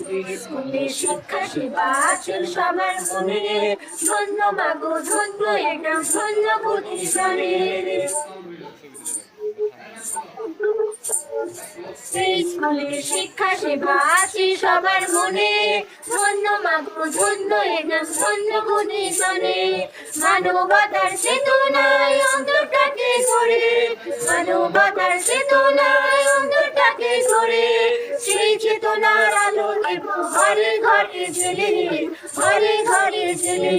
স্কুলে শিক্ষা সেবা আছে সবার মনে ধন্য মাগো ধন্য এটা ধন্য প্রতিষ্ঠানে শিক্ষা সেবা আছে সবার মনে ধন্য মাগো ধন্য এটা ধন্য প্রতিষ্ঠানে মানবতার চেতনায় অন্তরটাকে ধরে, মানবতার চেতনায় অন্তরটাকে ধরে সেই চেতনার আলো ঘরে ঘরে জেলে ঘরে ঘরে জেলে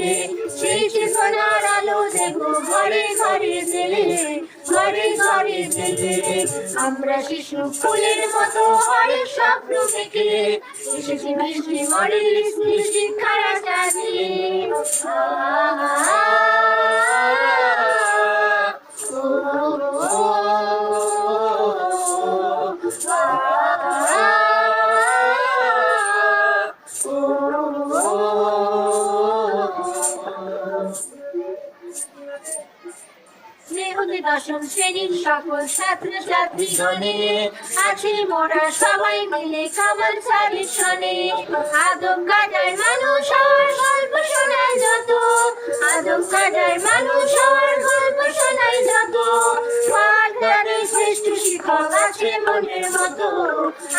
সেই চেতনার আলো দেব ঘরে ঘরে জেলে ঘরে ঘরে জেলে আমরা শিশু ফুলের মতো হরেক স্বপ্ন থেকে এসেছি মিষ্টি স্কুল শিক্ষার আশা নিয়ে। স্নেহতে দশম শ্রেণির সকল ছাত্র ছাত্রীগণে আছে মোরা সবাই মিলে কামাল সারির শনে আদম কাজার মানুষ হওয়ার গল্প শোনায় যত। আদম কাজার মানুষ হওয়ার গল্প শোনায় যত। পাঠদানে শ্রেষ্ঠ শিক্ষক আছে মনের মতো।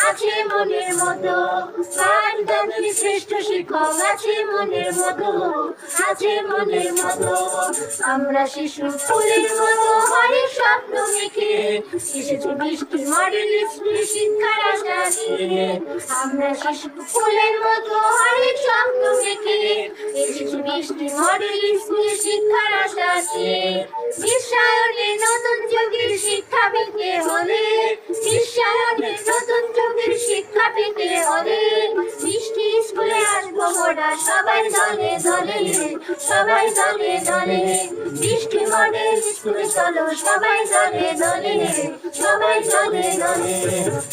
আছে মনের মতো। পাঠদানে শ্রেষ্ঠ শিক্ষক, আছে মনের মতো, আছে মনের মতো। আমরা শিশু ফুলের মতো হরেক স্বপ্ন মেখে এসেছে বৃষ্টি, মডেল স্কুল শিক্ষার আশা আমরা শিশু ফুলের মতো হরেক স্বপ্ন মেখে এসেছে বৃষ্টি, মডেল স্কুল শিক্ষার আশা নিয়ে। বিশ্বায়নে সবাই দলে দলে সবাই দলে দলে বৃষ্টি মডেল স্কুলে চলো, সবাই দলে দলে সবাই দলে দলে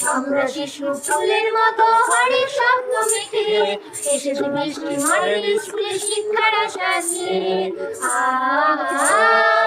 আমরা শিশু ফুলের মতো হরে স্বপ্ন মেখে এসেছি বৃষ্টি মডেল স্কুলে শিক্ষার আশা নিয়ে আ।